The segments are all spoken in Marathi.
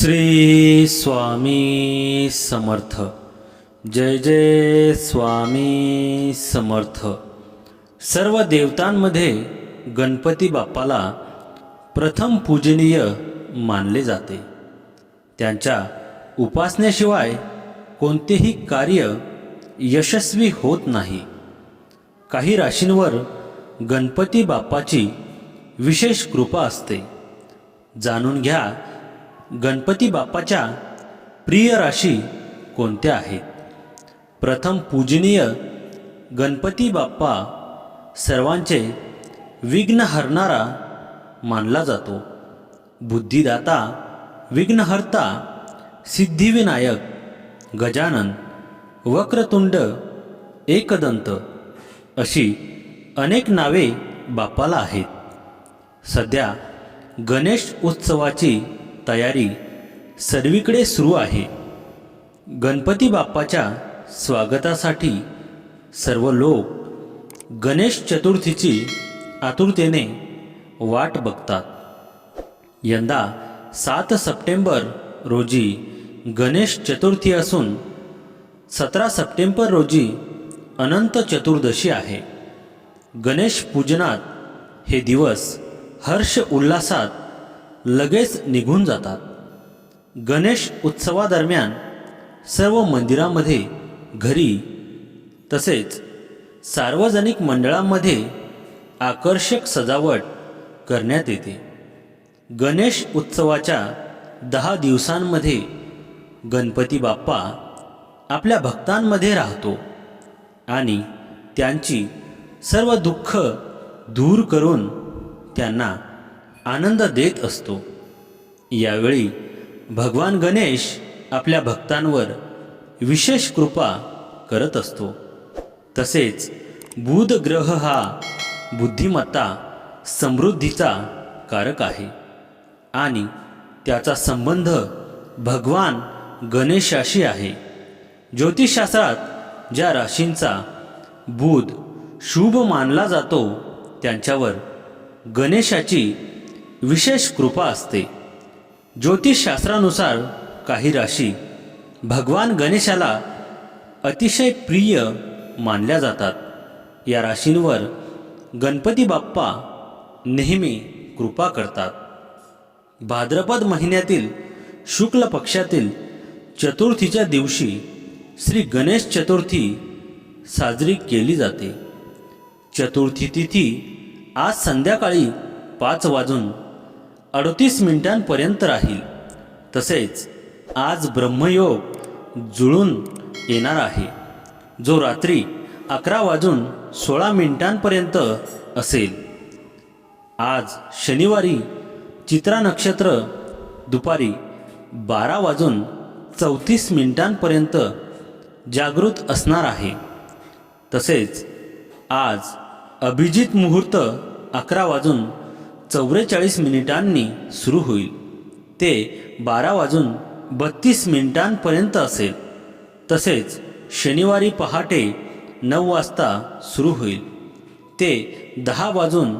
श्री स्वामी समर्थ. जय जय स्वामी समर्थ. सर्व देवतांमध्ये गणपती बाप्पाला प्रथम पूजनीय मानले जाते. त्यांच्या उपासनेशिवाय कोणतेही कार्य यशस्वी होत नाही. काही राशींवर गणपती बाप्पाची विशेष कृपा असते. जाणून घ्या गणपती बाप्पाच्या प्रिय राशी कोणत्या आहेत? प्रथम पूजनीय गणपती बाप्पा सर्वांचे विघ्न हरणारा मानला जातो. बुद्धिदाता विघ्नहर्ता सिद्धिविनायक गजानन वक्रतुंड एकदंत अशी अनेक नावे बाप्पाला आहेत. सध्या गणेश उत्सवाची तयारी सर्वीकडे सुरू आहे. गणपती बाप्पाच्या स्वागतासाठी सर्व लोक गणेश चतुर्थीची आतुरतेने वाट बघतात. यंदा सात सप्टेंबर रोजी गणेश चतुर्थी असून सतरा सप्टेंबर रोजी अनंत चतुर्दशी आहे. गणेश पूजनात हे दिवस हर्ष उल्हासात लगेच निघून जातात. गणेश उत्सवादरम्यान सर्व मंदिरामध्ये घरी तसेच सार्वजनिक मंडळांमध्ये आकर्षक सजावट करण्यात येते. गणेश उत्सवाच्या दहा दिवसांमध्ये गणपती बाप्पा आपल्या भक्तांमध्ये राहतो आणि त्यांची सर्व दुःख दूर करून त्यांना आनंद देत असतो. यावेळी भगवान गणेश आपल्या भक्तांवर विशेष कृपा करत असतो. तसेच बुध ग्रह हा बुद्धिमत्ता समृद्धीचा कारक आहे आणि त्याचा संबंध भगवान गणेशाशी आहे. ज्योतिषशास्त्रात ज्या राशींचा बुध शुभ मानला जातो त्यांच्यावर गणेशाची विशेष कृपा असते. ज्योतिषशास्त्रानुसार काही राशी भगवान गणेशाला अतिशय प्रिय मानल्या जातात. या राशींवर गणपती बाप्पा नेहमी कृपा करतात. भाद्रपद महिन्यातील शुक्ल पक्षातील चतुर्थीच्या दिवशी श्री गणेश चतुर्थी साजरी केली जाते. चतुर्थी तिथी आज संध्याकाळी पाच वाजून अडतीस मिनिटांपर्यंत राहील. तसेच आज ब्रह्मयोग जुळून येणार आहे. जो रात्री अकरा वाजून सोळा मिनिटांपर्यंत असेल. आज शनिवारी चित्रा नक्षत्र दुपारी बारा वाजून चौतीस मिनिटांपर्यंत जागृत असणार आहे. तसेच आज अभिजित मुहूर्त अकरा वाजून चौवेचाळीस मिनिटांनी सुरू होईल. ते बारा वाजून बत्तीस मिनिटांपर्यंत असेल. तसेच शनिवारी पहाटे नऊ वाजता सुरू होईल. ते दहा वाजून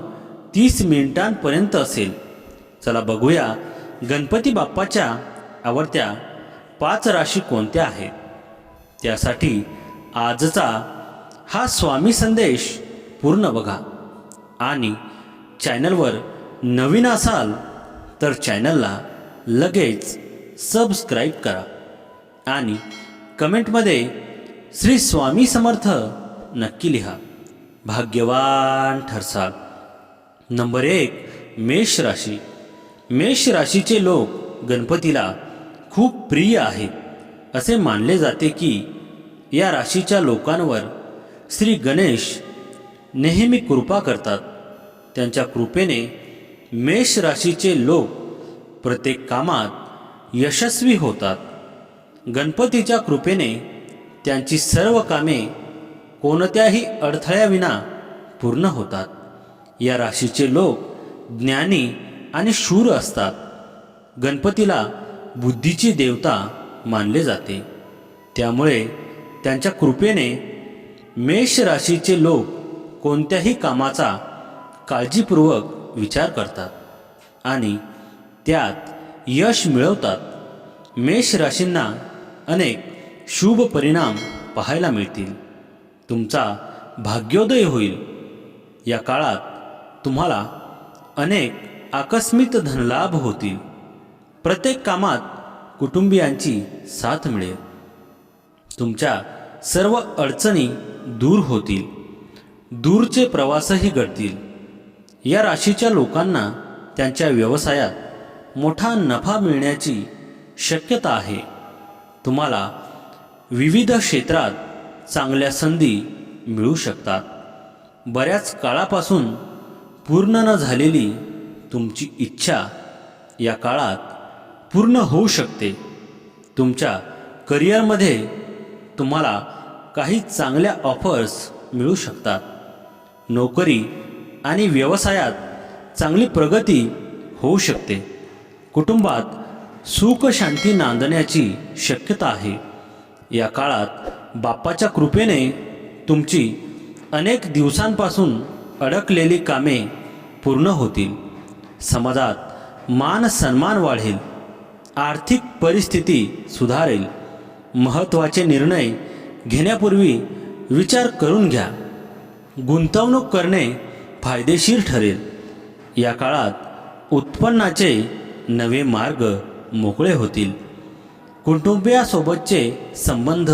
तीस मिनिटांपर्यंत असेल. चला बघूया गणपती बाप्पाच्या आवडत्या पाच राशी कोणत्या आहेत. त्यासाठी आजचा हा स्वामी संदेश पूर्ण बघा. आणि चॅनलवर नवीन असाल तर चॅनलला लगेच सबस्क्राईब करा आणि कमेंटमध्ये श्री स्वामी समर्थ नक्की लिहा. भाग्यवान ठरसाल. नंबर एक मेष राशी. मेष राशीचे लोक गणपतीला खूप प्रिय आहेत. असे मानले जाते की या राशीच्या लोकांवर श्री गणेश नेहमी कृपा करतात. त्यांच्या कृपेने मेष राशीचे लोक प्रत्येक कामात यशस्वी होतात. गणपतीच्या कृपेने त्यांची सर्व कामे कोणत्याही अडथळ्याविना पूर्ण होतात. या राशीचे लोक ज्ञानी आणि शूर असतात. गणपतीला बुद्धीची देवता मानले जाते. त्यामुळे त्यांच्या कृपेने मेष राशीचे लोक कोणत्याही कामाचा काळजीपूर्वक विचार करतात आणि त्यात यश मिळवतात. मेष राशींना अनेक शुभ परिणाम पाहायला मिळतील. तुमचा भाग्योदय होईल. या काळात तुम्हाला अनेक आकस्मिक धनलाभ होतील. प्रत्येक कामात कुटुंबियांची साथ मिळेल. तुमच्या सर्व अडचणी दूर होतील. दूरचे प्रवासही घडतील. या राशीच्या लोकांना त्यांच्या व्यवसायात मोठा नफा मिळण्याची शक्यता आहे. तुम्हाला विविध क्षेत्रात चांगल्या संधी मिळू शकतात. बऱ्याच काळापासून पूर्ण न झालेली तुमची इच्छा या काळात पूर्ण होऊ शकते. तुमच्या करिअरमध्ये तुम्हाला काही चांगल्या ऑफर्स मिळू शकतात. नोकरी आणि व्यवसायात चांगली प्रगती होऊ शकते. कुटुंबात सुख शांती नांदण्याची शक्यता आहे. या काळात बाप्पाच्या कृपेने तुमची अनेक दिवसांपासून अडकलेली कामे पूर्ण होतील. समाजात मान सन्मान वाढेल. आर्थिक परिस्थिती सुधारेल. महत्त्वाचे निर्णय घेण्यापूर्वी विचार करून घ्या. गुंतवणूक करणे फायदेशीर ठरेल. या काळात उत्पन्नाचे नवे मार्ग मोकळे होतील. कुटुंबियासोबतचे संबंध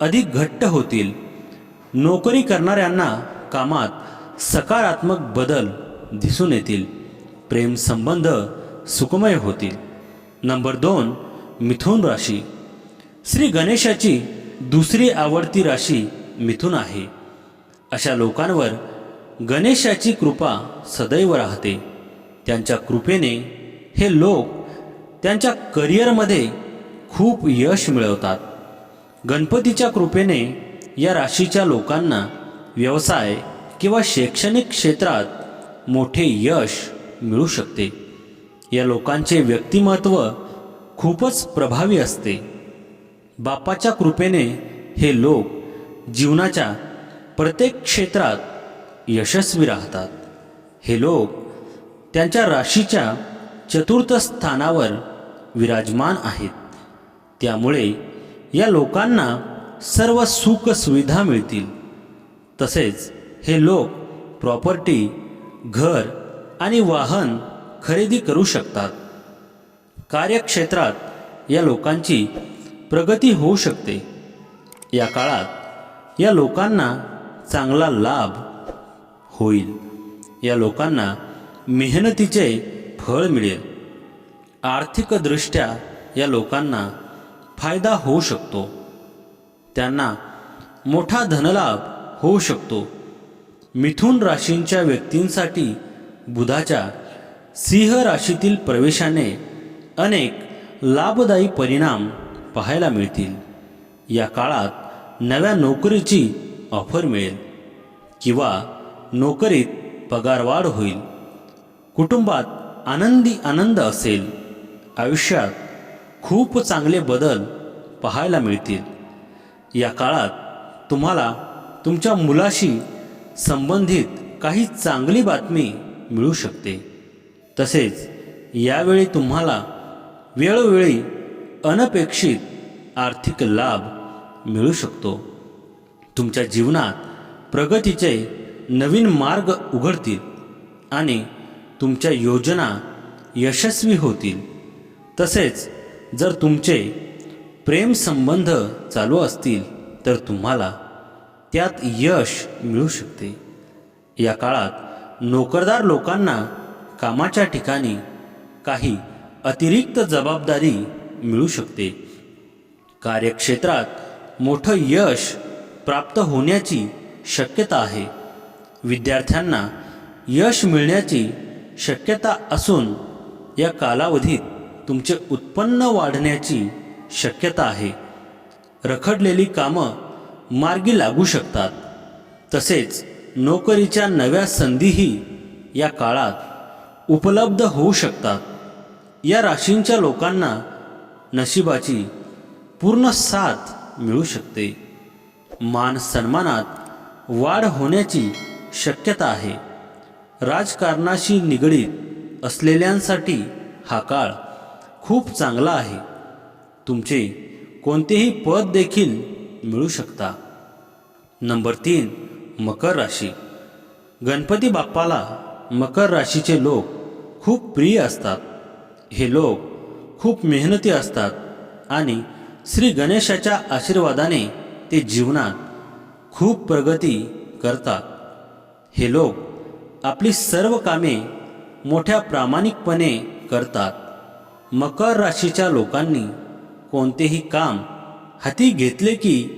अधिक घट्ट होतील. नोकरी करणाऱ्यांना कामात सकारात्मक बदल दिसून येतील. प्रेम संबंध सुखमय होतील. नंबर दोन मिथुन राशी. श्री गणेशाची दुसरी आवडती राशी मिथुन आहे. अशा लोकांवर गणेशाची कृपा सदैव राहते. त्यांच्या कृपेने हे लोक त्यांच्या करिअरमध्ये खूप यश मिळवतात. गणपतीच्या कृपेने या राशीच्या लोकांना व्यवसाय किंवा शैक्षणिक क्षेत्रात मोठे यश मिळू शकते. या लोकांचे व्यक्तिमत्व खूपच प्रभावी असते. बाप्पाच्या कृपेने हे लोक जीवनाच्या प्रत्येक क्षेत्रात यशस्वी राहतात. हे लोक त्यांच्या राशीच्या चतुर्थ स्थानावर विराजमान आहेत. त्यामुळे या लोकांना सर्व सुख सुविधा मिळतील. तसेच हे लोक प्रॉपर्टी घर आणि वाहन खरेदी करू शकतात. कार्यक्षेत्रात या लोकांची प्रगती होऊ शकते. या काळात या लोकांना चांगला लाभ होईल. या लोकांना मेहनतीचे फळ मिळेल. आर्थिकदृष्ट्या या लोकांना फायदा होऊ शकतो. त्यांना मोठा धनलाभ होऊ शकतो. मिथुन राशींच्या व्यक्तींसाठी बुधाच्या सिंह राशीतील प्रवेशाने अनेक लाभदायी परिणाम पाहायला मिळतील. या काळात नव्या नोकरीची ऑफर मिळेल किंवा नोकरीत पगारवाढ होईल. कुटुंबात आनंदी आनंद असेल. आयुष्यात खूप चांगले बदल पाहायला मिळतील. या काळात तुम्हाला तुमच्या मुलाशी संबंधित काही चांगली बातमी मिळू शकते. तसेच यावेळी तुम्हाला वेळोवेळी अनपेक्षित आर्थिक लाभ मिळू शकतो. तुमच्या जीवनात प्रगतीचे नवीन मार्ग उघडतील आणि तुमच्या योजना यशस्वी होतील. तसेच जर तुमचे प्रेम संबंध चालू असतील तर तुम्हाला त्यात यश मिळू शकते. या काळात नोकरदार लोकांना कामाच्या ठिकाणी काही अतिरिक्त जबाबदारी मिळू शकते. कार्यक्षेत्रात मोठं यश प्राप्त होण्याची शक्यता आहे. विद्यार्थ्यांना यश मिळण्याची शक्यता असून या कालावधीत तुमचे उत्पन्न वाढण्याची शक्यता आहे. रखडलेली कामं मार्गी लागू शकतात. तसेच नोकरीच्या नव्या संधीही या काळात उपलब्ध होऊ शकतात. या राशींच्या लोकांना नशिबाची पूर्ण साथ मिळू शकते. मान सन्मानात वाढ होण्याची शक्यता आहे. राजकारणाशी निगडीत असलेल्यांसाठी हा काळ खूप चांगला आहे. तुमचे कोणतेही पद देखील मिळू शकता. नंबर तीन मकर राशी. गणपती बाप्पाला मकर राशीचे लोक खूप प्रिय असतात. हे लोक खूप मेहनती असतात आणि श्री गणेशाच्या आशीर्वादाने ते जीवनात खूप प्रगती करतात. हे लोक आपली सर्व कामे मोठ्या प्रामाणिकपणे करतात. मकर राशीच्या लोकांनी कोणतेही काम हाती घेतले की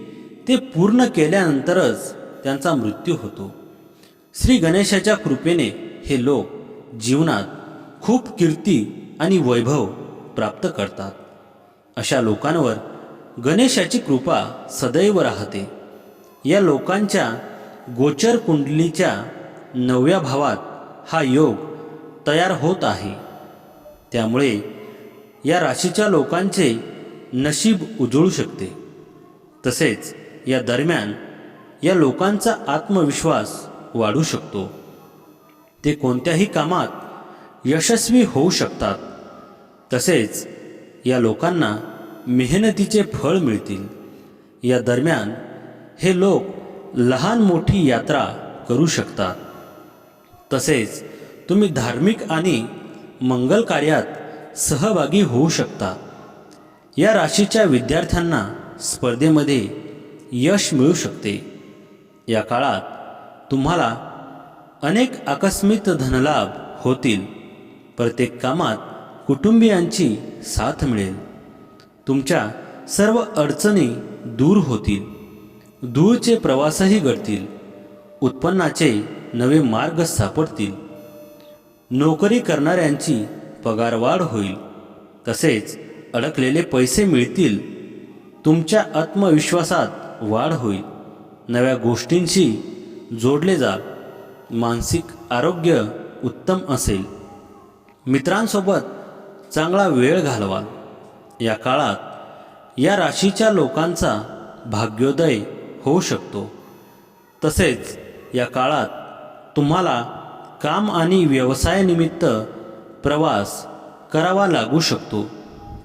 ते पूर्ण केल्यानंतरच त्यांचा मृत्यू होतो. श्री गणेशाच्या कृपेने हे लोक जीवनात खूप कीर्ती आणि वैभव प्राप्त करतात. अशा लोकांवर गणेशाची कृपा सदैव राहते. या लोकांच्या गोचर कुंडलीच्या नवव्या भावात हा योग तयार होत आहे. त्यामुळे या राशीच्या लोकांचे नशीब उजळू शकते. तसेच या दरम्यान या लोकांचा आत्मविश्वास वाढू शकतो. ते कोणत्याही कामात यशस्वी होऊ शकतात. तसेच या लोकांना मेहनतीचे फळ मिळतील. या दरम्यान हे लोक लहान मोठी यात्रा करू शकतात तसेच तुम्ही धार्मिक आणि मंगल कार्यात सहभागी होऊ शकता. या राशीच्या विद्यार्थ्यांना स्पर्धेमध्ये यश मिळू शकते. या काळात तुम्हाला अनेक आकस्मिक धनलाभ होतील. प्रत्येक कामात कुटुंबियांची साथ मिळेल. तुमच्या सर्व अडचणी दूर होतील. दूरचे प्रवासही घडतील. उत्पन्नाचे नवे मार्ग सापडतील. नोकरी करणाऱ्यांची पगारवाढ होईल. तसेच अडकलेले पैसे मिळतील. तुमच्या आत्मविश्वासात वाढ होईल. नव्या गोष्टींशी जोडले जाल मानसिक आरोग्य उत्तम असेल. मित्रांसोबत चांगला वेळ घालवाल या काळात या राशीच्या लोकांचा भाग्योदय होऊ शकतो. तसेच या काळात तुम्हाला काम आणि व्यवसायानिमित्त प्रवास करावा लागू शकतो.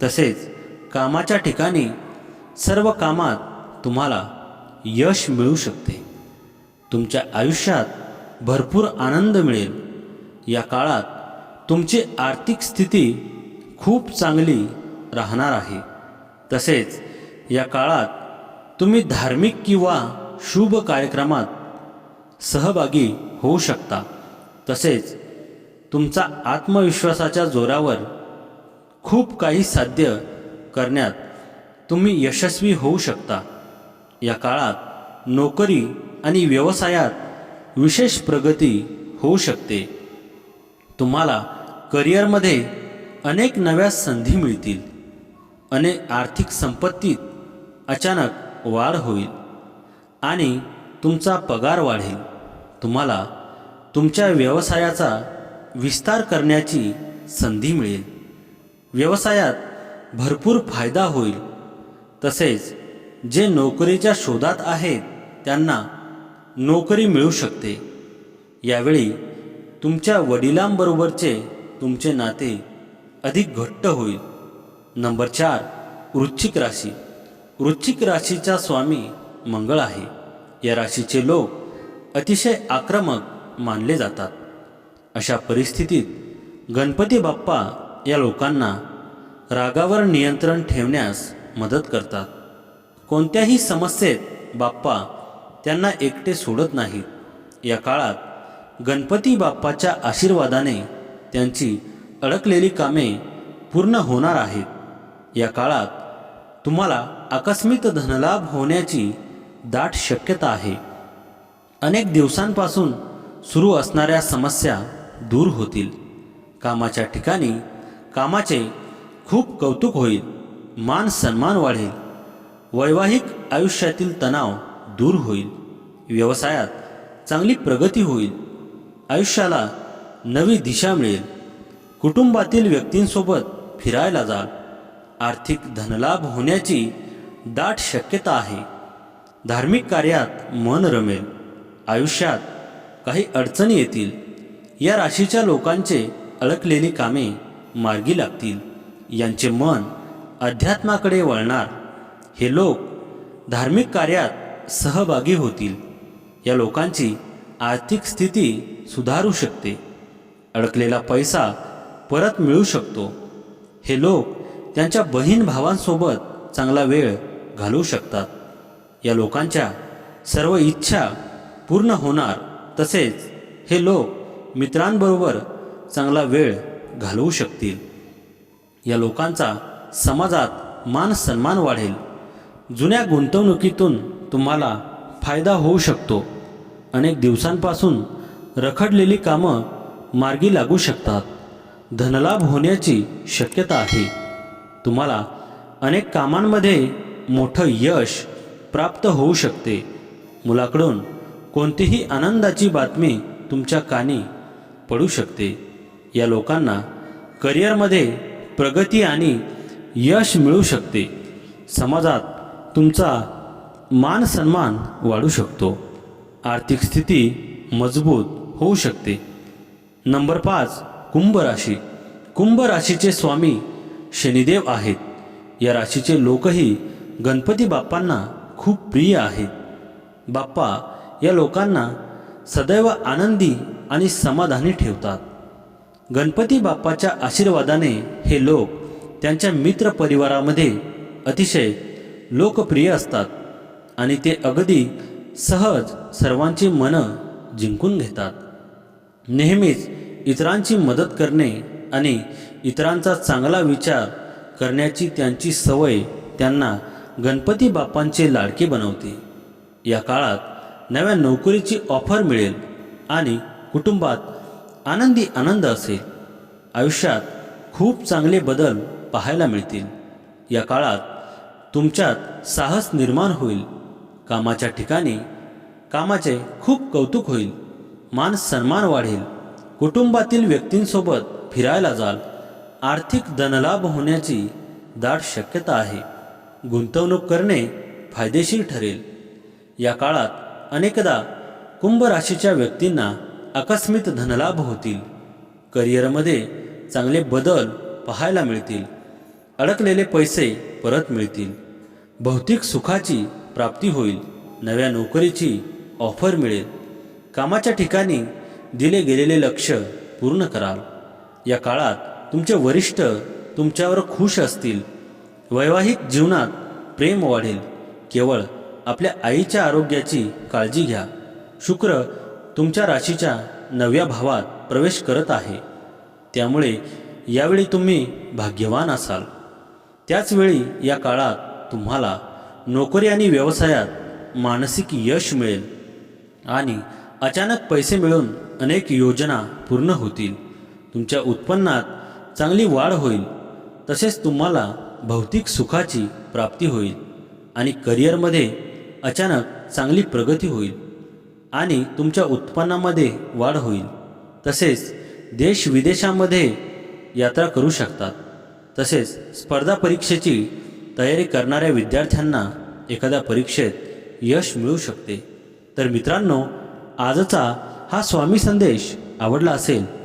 तसेच कामाच्या ठिकाणी सर्व कामात तुम्हाला यश मिळू शकते. तुमच्या आयुष्यात भरपूर आनंद मिळेल. या काळात तुमची आर्थिक स्थिती खूप चांगली राहणार आहे. तसेच या काळात तुम्ही धार्मिक किंवा शुभ कार्यक्रमात सहभागी होऊ शकता. तसेच तुमचा आत्मविश्वासाच्या जोरावर खूप काही साध्य करण्यात तुम्ही यशस्वी होऊ शकता. या काळात नोकरी आणि व्यवसायात विशेष प्रगती होऊ शकते. तुम्हाला करिअरमध्ये अनेक नव्या संधी मिळतील. अनेक आर्थिक संपत्तीत अचानक वाढ होईल आणि तुमचा पगार वाढेल. तुम्हाला तुमच्या व्यवसायाचा विस्तार करण्याची संधी मिळेल. व्यवसायात भरपूर फायदा होईल. तसेच जे नोकरीच्या शोधात आहेत त्यांना नोकरी मिळू शकते. यावेळी तुमच्या वडिलांबरोबरचे तुमचे नाते अधिक घट्ट होईल. नंबर चार वृश्चिक राशी. वृश्चिक राशीचा स्वामी मंगळ आहे. या राशीचे लोक अतिशय आक्रमक मानले जातात. अशा परिस्थितीत गणपती बाप्पा या लोकांना रागावर नियंत्रण ठेवण्यास मदत करतात. कोणत्याही समस्येत बाप्पा त्यांना एकटे सोडत नाहीत. या काळात गणपती बाप्पाच्या आशीर्वादाने त्यांची अडकलेली कामे पूर्ण होणार आहेत. या काळात तुम्हाला आकस्मिक धनलाभ होण्याची दाट शक्यता आहे. अनेक दिवसांपासून सुरू असणाऱ्या समस्या दूर होतील. कामाच्या ठिकाणी कामाचे खूप कौतुक होईल. मान सन्मान वाढेल. वैवाहिक आयुष्यातील तणाव दूर होईल. व्यवसायात चांगली प्रगती होईल. आयुष्याला नवी दिशा मिळेल. कुटुंबातील व्यक्तींसोबत फिरायला जाल. आर्थिक धनलाभ होण्याची दाट शक्यता आहे. धार्मिक कार्यात मन रमेल. आयुष्यात काही अडचणी येतील. या राशीच्या लोकांचे अडकलेली कामे मार्गी लागतील. यांचे मन अध्यात्माकडे वळणार. हे लोक धार्मिक कार्यात सहभागी होतील. या लोकांची आर्थिक स्थिती सुधारू शकते. अडकलेला पैसा परत मिळू शकतो. हे लोक त्यांच्या बहीण भावांसोबत चांगला वेळ घालवू शकतात. या लोकांच्या सर्व इच्छा पूर्ण होणार तसेच हे लोक मित्रांबरोबर चांगला वेळ घालवू शकतील. या लोकांचा समाजात मान सन्मान वाढेल. जुन्या गुंतवणुकीतून तुम्हाला फायदा होऊ शकतो. अनेक दिवसांपासून रखडलेली कामं मार्गी लागू शकतात. धनलाभ होण्याची शक्यता आहे. तुम्हाला अनेक कामांमध्ये मोठं यश प्राप्त होऊ शकते. मुलाकडून कोणतीही आनंदाची बातमी तुमच्या कानी पडू शकते. या लोकांना करिअरमध्ये प्रगती आणि यश मिळू शकते. समाजात तुमचा मान सन्मान वाढू शकतो. आर्थिक स्थिती मजबूत होऊ शकते. नंबर पाच कुंभ राशी. कुंभ राशीचे स्वामी शनिदेव आहेत. या राशीचे लोकही गणपती बाप्पांना खूप प्रिय आहेत. बाप्पा या लोकांना सदैव आनंदी आणि समाधानी ठेवतात. गणपती बाप्पाच्या आशीर्वादाने हे लोक त्यांच्या मित्र परिवारामध्ये अतिशय लोकप्रिय असतात आणि ते अगदी सहज सर्वांची मनं जिंकून घेतात. नेहमीच इतरांची मदत करणे आणि इतरांचा चांगला विचार करण्याची त्यांची सवय त्यांना गणपती बाप्पांचे लाडके बनवते. या काळात नव्या नोकरीची ऑफर मिळेल आणि कुटुंबात आनंदी आनंद असेल. आयुष्यात खूप चांगले बदल पाहायला मिळतील. या काळात तुमच्यात साहस निर्माण होईल. कामाच्या ठिकाणी कामाचे खूप कौतुक होईल. मान सन्मान वाढेल. कुटुंबातील व्यक्तींसोबत फिरायला जाल. आर्थिक धनलाभ होण्याची दाट शक्यता आहे. गुंतवणूक करणे फायदेशीर ठरेल. या काळात अनेकदा कुंभ राशीच्या व्यक्तींना आकस्मित धनलाभ होतील. करिअरमध्ये चांगले बदल पाहायला मिळतील. अडकलेले पैसे परत मिळतील. भौतिक सुखाची प्राप्ती होईल. नव्या नोकरीची ऑफर मिळेल. कामाच्या ठिकाणी दिले गेलेले लक्ष पूर्ण कराल. या काळात तुमचे वरिष्ठ तुमच्यावर खुश असतील. वैवाहिक जीवनात प्रेम वाढेल. केवळ आपल्या आईच्या आरोग्याची काळजी घ्या. शुक्र तुमच्या राशीच्या नव्या भावात प्रवेश करत आहे. त्यामुळे यावेळी तुम्ही भाग्यवान असाल. त्याचवेळी या काळात तुम्हाला नोकरी आणि व्यवसायात मानसिक यश मिळेल. आणि अचानक पैसे मिळून अनेक योजना पूर्ण होतील. तुमच्या उत्पन्नात चांगली वाढ होईल तसेच तुम्हाला भौतिक सुखाची प्राप्ती होईल आणि करिअरमध्ये अचानक चांगली प्रगती होईल आणि तुमच्या उत्पन्नामध्ये वाढ होईल. तसेच देश विदेशामध्ये यात्रा करू शकतात. तसेच स्पर्धा परीक्षेची तयारी करणाऱ्या विद्यार्थ्यांना एखाद्या परीक्षेत यश मिळू शकते. तर मित्रांनो आजचा हा स्वामी संदेश आवडला असेल